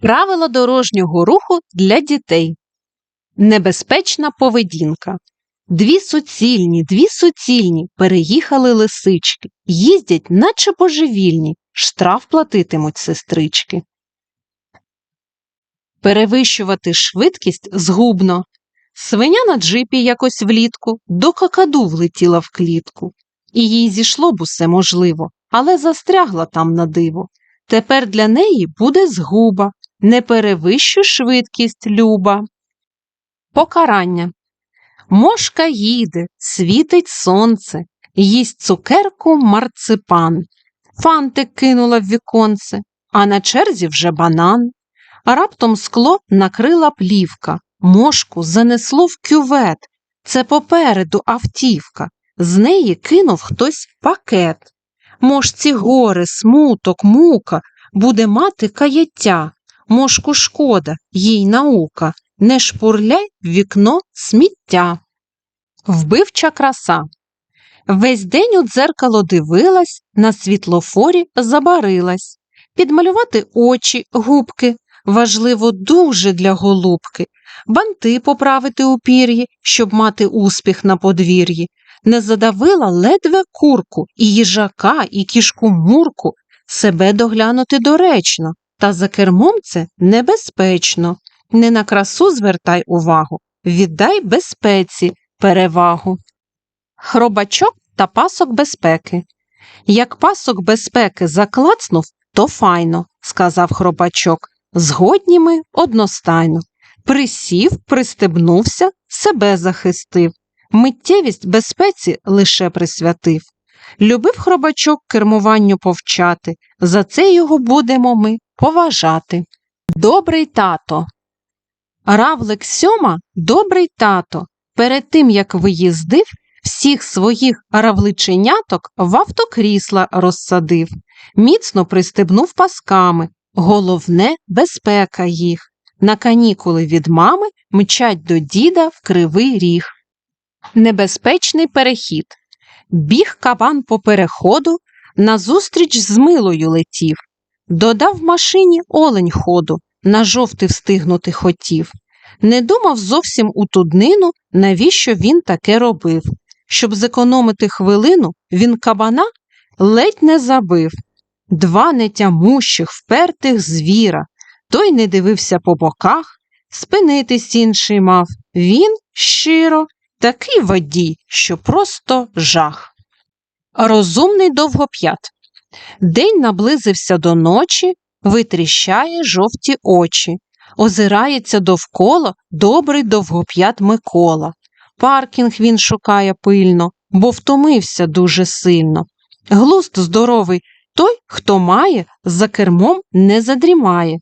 Правила дорожнього руху для дітей. Небезпечна поведінка. Дві суцільні, дві суцільні переїхали лисички, їздять, наче божевільні, штраф платитимуть сестрички. Перевищувати швидкість згубно. Свиня на джипі якось влітку до какаду влетіла в клітку. І їй зійшло б усе можливо, але застрягла там на диво. Тепер для неї буде згуба. Не перевищуй швидкість, люба. Покарання. Мошка їде, світить сонце, їсть цукерку марципан. Фантик кинула в віконце, а на черзі вже банан. Раптом скло накрила плівка, мошку занесло в кювет. Це попереду автівка. З неї кинув хтось пакет. Мошці горе, смуток, мука, буде мати каяття. Мошку шкода, їй наука, не шпурляй в вікно сміття. Вбивча краса. Весь день у дзеркало дивилась, на світлофорі забарилась. Підмалювати очі, губки важливо дуже для голубки, банти поправити у пір'ї, щоб мати успіх на подвір'ї. Не задавила ледве курку, і їжака, і кішку мурку, себе доглянути доречно, та за кермом це небезпечно. Не на красу звертай увагу, віддай безпеці перевагу. Хробачок та пасок безпеки. Як пасок безпеки заклацнув, то файно, сказав хробачок. Згодні ми одностайно. Присів, пристебнувся, себе захистив. Миттєвість безпеці лише присвятив. Любив хробачок кермуванню повчати, за це його будемо ми поважати. Добрий тато. Равлик сьома добрий тато. Перед тим, як виїздив, всіх своїх равличеняток в автокрісла розсадив, міцно пристебнув пасками. Головне безпека їх. На канікули від мами мчать до діда в кривий ріг. Небезпечний перехід. Біг кабан по переходу, назустріч з милою летів. Додав машині олень ходу, на жовти встигнути хотів. Не думав зовсім у ту днину, навіщо він таке робив. Щоб зекономити хвилину, він кабана ледь не забив. Два нетямущих, впертих звіра. Той не дивився по боках, спинитись інший мав. Він щиро, такий водій, що просто жах. Розумний довгоп'ят. День наблизився до ночі, витріщає жовті очі, озирається довкола добрий довгоп'ят Микола. Паркінг він шукає пильно, бо втомився дуже сильно. Глуст здоровий той, хто має, за кермом не задрімає.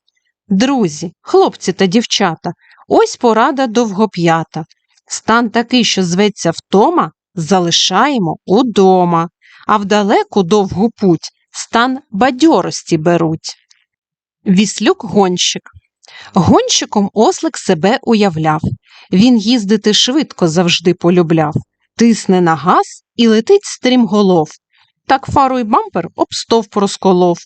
Друзі, хлопці та дівчата, ось порада довгоп'ята. Стан такий, що зветься втома, залишаємо удома, а в далеку довгу путь стан бадьорості беруть. Віслюк гонщик. Гонщиком ослик себе уявляв. Він їздити швидко завжди полюбляв, тисне на газ і летить стрімголов. Так фару й бампер об стовп розколов.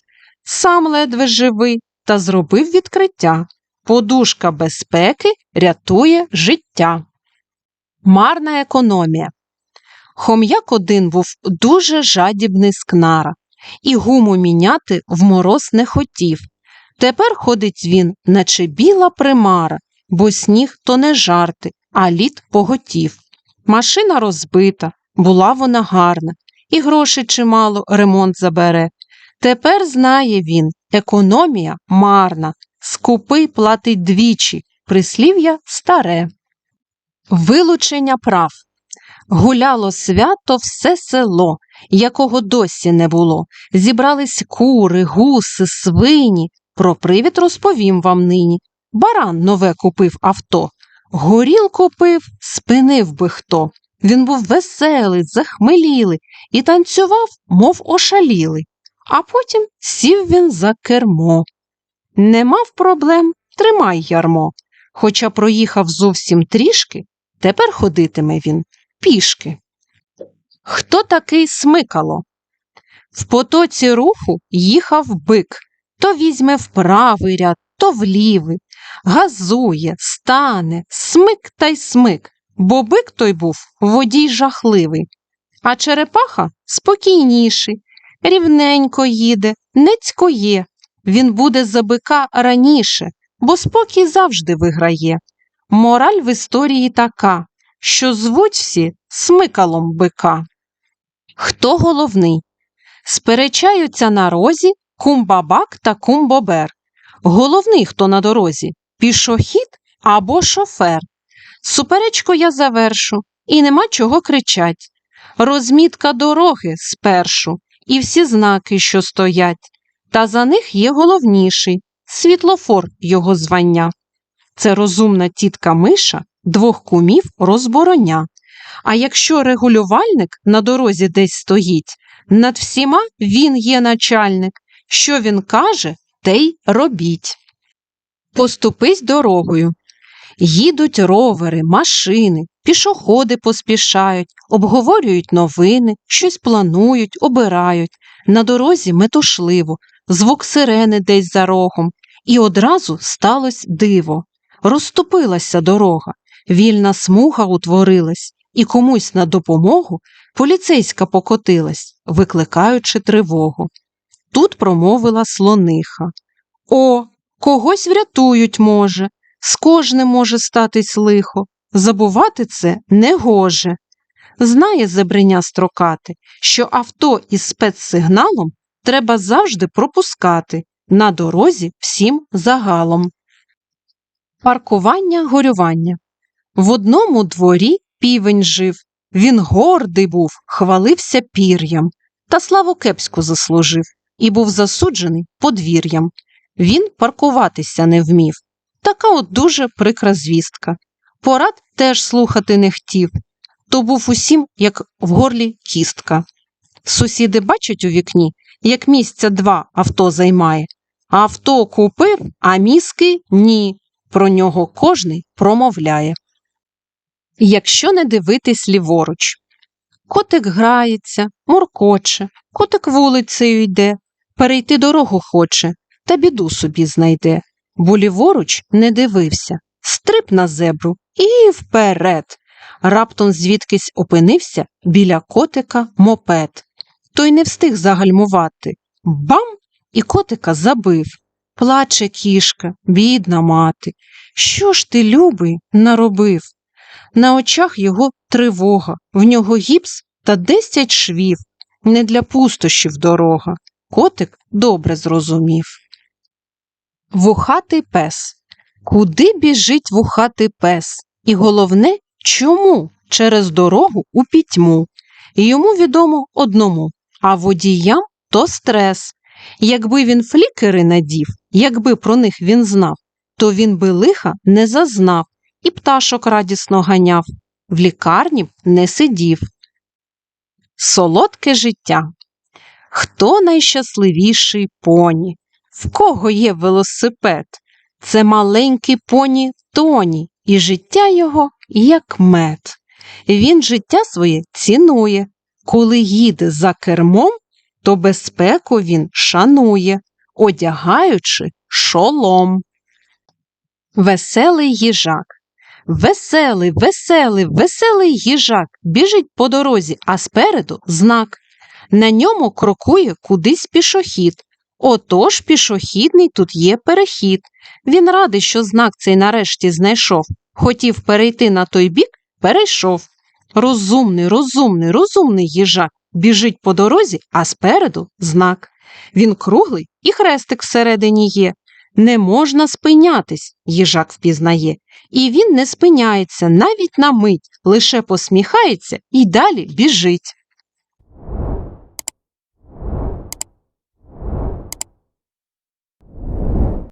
Сам ледве живий та зробив відкриття. Подушка безпеки рятує життя. Марна економія. Хом'як один був дуже жадібний скнара, і гуму міняти в мороз не хотів. Тепер ходить він, наче біла примара, бо сніг то не жарти, а лід поготів. Машина розбита, була вона гарна, і грошей чимало ремонт забере. Тепер знає він, економія марна, скупий платить двічі, прислів'я старе. Вилучення прав. Гуляло свято все село, якого досі не було. Зібрались кури, гуси, свині. Про привід розповім вам нині. Баран нове купив авто. Горілку пив, спинив би хто. Він був веселий, захмелілий і танцював, мов ошалілий. А потім сів він за кермо. Не мав проблем, тримай ярмо. Хоча проїхав зовсім трішки, тепер ходитиме він пішки. Хто такий смикало? В потоці руху їхав бик, то візьме в правий ряд, то влівий, газує, стане, смик та й смик, бо бик той був водій жахливий. А черепаха спокійніший, рівненько їде, не цькоє. Він буде за бика раніше, бо спокій завжди виграє. Мораль в історії така, що звуть всі смикалом бика. Хто головний? Сперечаються на розі кумбабак та кумбобер. Головний хто на дорозі пішохід або шофер. Суперечку я завершу, і нема чого кричать. Розмітка дороги спершу, і всі знаки, що стоять, та за них є головніший світлофор його звання. Це розумна тітка Миша двох кумів розбороня. А якщо регулювальник на дорозі десь стоїть, над всіма він є начальник. Що він каже, те й робіть. Поступись дорогою. Їдуть ровери, машини, пішоходи поспішають, обговорюють новини, щось планують, обирають. На дорозі метушливо, звук сирени десь за рогом, і одразу сталося диво. Розступилася дорога, вільна смуга утворилась, і комусь на допомогу поліцейська покотилась, викликаючи тривогу. Тут промовила слониха. О, когось врятують може, з кожним може статись лихо. Забувати це не гоже. Знає зебреня строкати, що авто із спецсигналом треба завжди пропускати на дорозі всім загалом. Паркування горювання. В одному дворі півень жив. Він гордий був, хвалився пір'ям, та славу кепську заслужив і був засуджений подвір'ям. Він паркуватися не вмів. Така от дуже прикра звістка. Порад теж слухати не хотів, то був усім, як в горлі кістка. Сусіди бачать у вікні, як місця два авто займає. Авто купив, а мізки ні. Про нього кожний промовляє. Якщо не дивитись ліворуч. Котик грається, муркоче, котик вулицею йде, перейти дорогу хоче, та біду собі знайде, бо ліворуч не дивився, стрип на зебру і вперед. Раптом звідкись опинився біля котика мопед. Той не встиг загальмувати. Бам! І котика забив. Плаче кішка, бідна мати. Що ж ти, любий, наробив? На очах його тривога, в нього гіпс та десять швів. Не для пустощів дорога. Котик добре зрозумів. Вухатий пес. Куди біжить вухатий пес? І головне, чому через дорогу у пітьму? Йому відомо одному, а водіям то стрес. Якби він флікери надів, якби про них він знав, то він би лиха не зазнав і пташок радісно ганяв, в лікарні б не сидів. Солодке життя. Хто найщасливіший поні? В кого є велосипед? Це маленький поні Тоні, і життя його як мед. Він життя своє цінує. Коли їде за кермом, то безпеку він шанує, одягаючи шолом. Веселий їжак. Веселий, веселий, веселий їжак біжить по дорозі, а спереду знак. На ньому крокує кудись пішохід. Отож пішохідний тут є перехід. Він радий, що знак цей нарешті знайшов. Хотів перейти на той бік, перейшов. Розумний, розумний, розумний їжак біжить по дорозі, а спереду знак. Він круглий і хрестик всередині є. Не можна спинятись, їжак впізнає, і він не спиняється навіть на мить, лише посміхається і далі біжить.